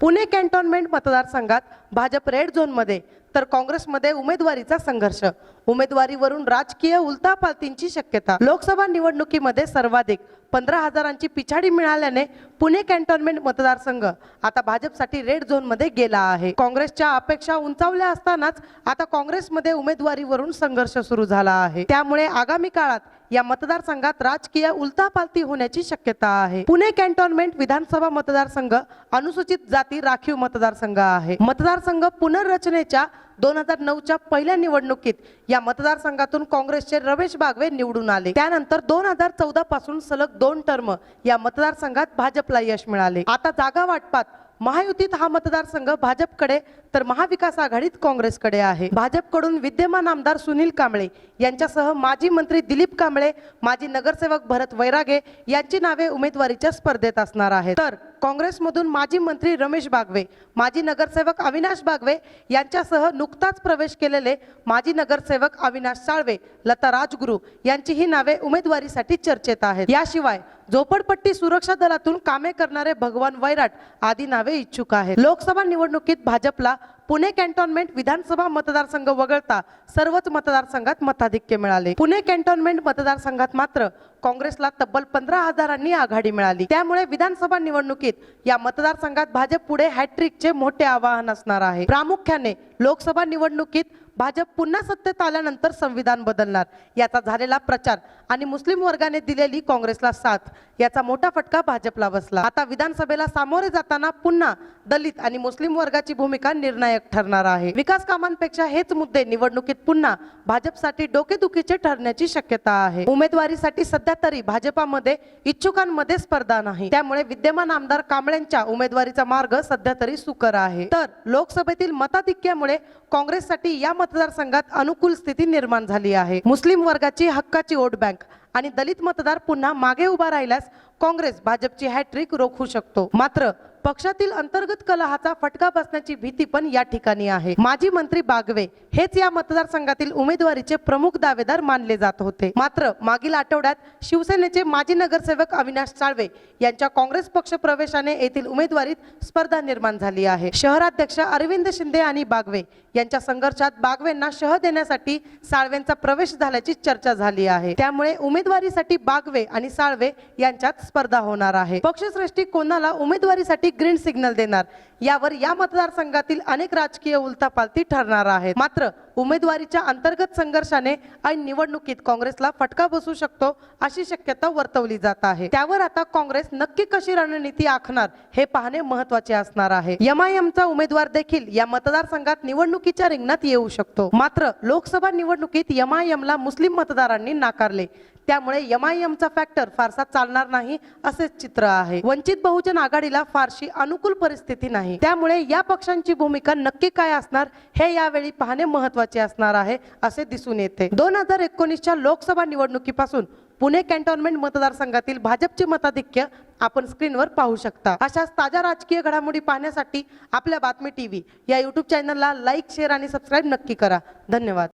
Pune cantonment मतदारसंघात Bhajap red झोनमध्ये तर काँग्रेसमध्ये उमेदवारीचा संघर्ष. उमेदवारीवरून राजकीय उलथापालतींची शक्यता. लोकसभा निवडणुकीमध्ये सर्वाधिक पंधरा हजारांची पिछाडी मिळाल्याने पुणे कॅन्टोन्मेंट मतदारसंघ आता भाजपसाठी रेड झोनमध्ये गेला आहे. काँग्रेसच्या अपेक्षा उंचावल्या असतानाच आता काँग्रेसमध्ये उमेदवारीवरून संघर्ष सुरू झाला आहे. त्यामुळे आगामी काळात या मतदारसंघात राजकीय उलथापालती होण्याची शक्यता आहे. पुणे कॅन्टोन्मेंट विधानसभा मतदारसंघ अनुसूचित जाती राखीव मतदारसंघ आहे. मतदारसंघ पुनर्रचनेच्या दोन हजार नऊच्या पहिल्या निवडणुकीत या मतदारसंघातून काँग्रेसचे रमेश बागवे निवडून आले. त्यानंतर दोन हजार चौदा पासून सलग दोन टर्म या मतदारसंघात भाजपला यश मिळाले. आता जागा वाटपात महायुतीत हा मतदारसंघ भाजपकडे तर महाविकास आघाडीत काँग्रेसकडे आहे. भाजपकडून विद्यमान आमदार सुनील कांबळे यांच्यासह माजी मंत्री दिलीप कांबळे माजी नगरसेवक भरत वैरागे यांची नावे उमेदवारीच्या स्पर्धेत असणार आहेत. तर काँग्रेसमधून माजी मंत्री रमेश बागवे माजी नगरसेवक अविनाश बागवे यांच्यासह नुकताच प्रवेश केलेले माजी नगरसेवक अविनाश साळवे लता राजगुरू यांची ही नावे उमेदवारीसाठी चर्चेत आहेत. याशिवाय झोपडपट्टी सुरक्षा दलातून कामे करणारे भगवान वैराट आदी नावे इच्छुक आहेत. लोकसभा निवडणुकीत भाजपला पुणे कॅन्टोनमेंट विधानसभा मतदारसंघ वगळता सर्वच मतदारसंघात मताधिक्य मिळाले. पुणे कॅन्टोन्मेंट मतदारसंघात मात्र काँग्रेसला तब्बल पंधरा हजारांनी आघाडी मिळाली. त्यामुळे विधानसभा निवडणुकीत या मतदारसंघात भाजप पुढे हॅट्रिकचे मोठे आवाहन असणार आहे. प्रामुख्याने लोकसभा निवडणुकीत भाजप पुन्हा सत्तेत आल्यानंतर संविधान बदलणार याचा झालेला प्रचार आणि मुस्लिम वर्गाने दिलेली काँग्रेसला साथ याचा मोठा फटका भाजपला बसला. आता विधानसभेला सामोरे जाताना पुन्हा दलित आणि मुस्लिम वर्गाची भूमिका निर्णायक ठरणार आहे. विकास कामांपेक्षा हेच मुद्दे निवडणुकीत पुन्हा भाजपसाठी डोकेदुखीचे ठरण्याची शक्यता आहे. उमेदवारीसाठी सध्या तरी भाजपामध्ये इच्छुकांमध्ये स्पर्धा नाही. त्यामुळे विद्यमान आमदार कांबळेंच्या उमेदवारीचा मार्ग सध्या तरी सुकर आहे. तर लोकसभेतील मताधिक्यामुळे काँग्रेससाठी या मतदारसंघात अनुकूल स्थिती निर्माण झाली आहे. मुस्लिम वर्गाची हक्काची वोट बँक आणि दलित मतदार पुन्हा मागे उभा राहिल्यास काँग्रेस भाजपची हॅट्रिक रोखू शकतो. मात्र पक्षातील अंतर्गत कलहाचा फटका बसण्याची भीती पण या ठिकाणी आहे. माजी मंत्री बागवे हेच या मतदारसंघातील उमेदवारीचे प्रमुख दावेदार मानले जात होते. मात्र मागील आठवड्यात शिवसेनेचे माजी नगरसेवक अविनाश साळवे यांच्या काँग्रेस पक्ष प्रवेशाने येथील उमेदवारीत स्पर्धा निर्माण झाली आहे. शहराध्यक्ष अरविंद शिंदे आणि बागवे यांच्या संघर्षात बागवेंना शह देण्यासाठी साळवेंचा प्रवेश झाल्याची चर्चा झाली आहे. त्यामुळे उमेदवारीसाठी बागवे आणि साळवे यांच्यात स्पर्धा होणार आहे. पक्षश्रेष्ठी कोणाला उमेदवारीसाठी ग्रीन सिग्नल देणार. यावर या मतदारसंघातील अनेक राजकीय उलथापालथी ठरणार आहेत. मात्र उमेदवारीच्या अंतर्गत संघर्षाने ऐन निवडणुकीत काँग्रेसला फटका बसू शकतो अशी शक्यता वर्तवली जात आहे. त्यावर आता काँग्रेस नक्की कशी रणनीती आखणार हे पाहणे महत्त्वाचे असणार आहे. एमआयएमचा उमेदवार देखील या मतदारसंघात निवडणुकीच्या रिंगणात येऊ शकतो. मात्र लोकसभा निवडणुकीत एमआयएमला मुस्लिम मतदारांनी नाकारले. त्यामुळे एमआयएमचा फॅक्टर फारसा चालणार नाही असेच चित्र आहे. वंचित बहुजन आघाडीला फारशी अनुकूल परिस्थिती नाही. त्यामुळे या पक्षांची भूमिका नक्की काय असणार हे यावेळी पाहणे महत्त्वाचे असणार आहे असे दिसून येते. दोन हजार एकोणीसच्या लोकसभा निवडणुकीपासून पुणे कॅन्टोन्मेंट मतदारसंघातील भाजपचे मताधिक्य आपण स्क्रीनवर पाहू शकता. अशाच ताज्या राजकीय घडामोडी पाहण्यासाठी आपल्या बातमी टीव्ही या युट्यूब चॅनलला लाईक शेअर आणि सबस्क्राईब नक्की करा. धन्यवाद.